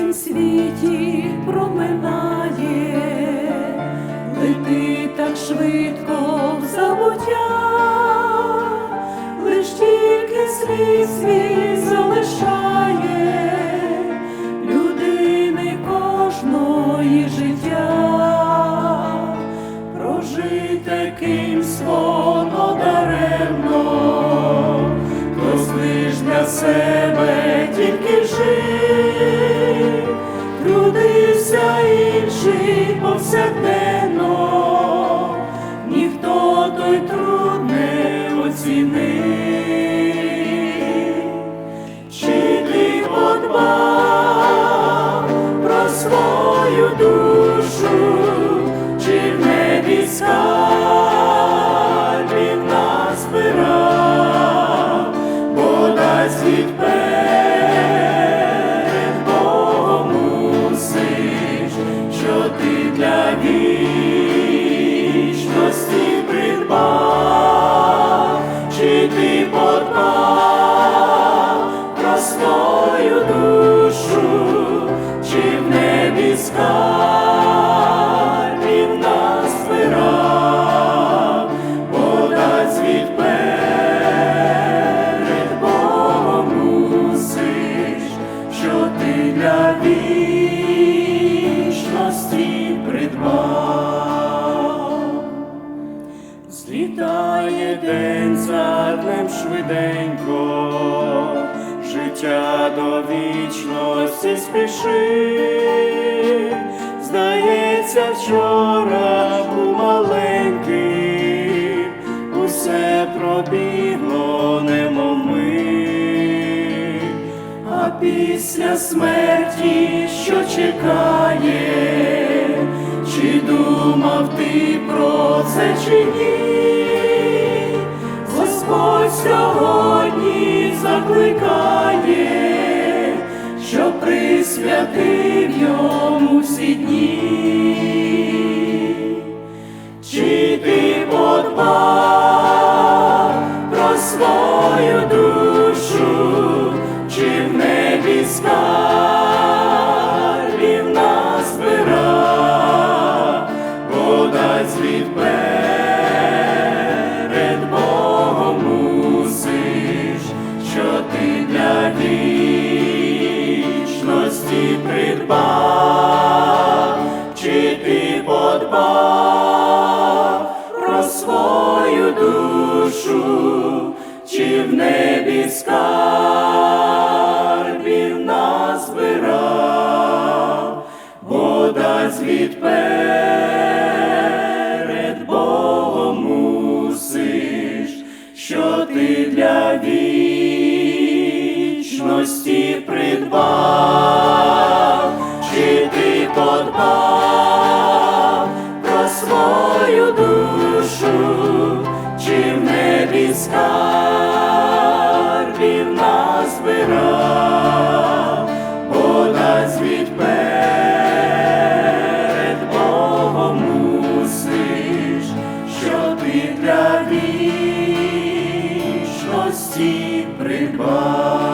цім світі проминає, лети так швидко в забуття, лиш тільки слід свій залишає людини кожної життя, прожити кимсь воно даремно, то лиш для себе. Не оцінив. Чи про свою душу, чи в небі нас назбирав, бодай світ перед в небі скарбів назбирав, подай світ перед Богом що ти для вічності придбав. Злітає день за днем швиденько, життя до вічності спішить, здається, вчора був маленький, усе пробігло немов мить, а після смерті, що чекає, чи думав ти про це чи ні? Господь сьогодні закликає, що присвятив йому всі дні. Свою душу, чи в небі скарбів назбирав, бодай звід перед Богом мусиш, що ти для вічності придбав, чи ти подбав небі скарбів назбирав, подай звід перед Богом мусиш, що ти для вічності придбав.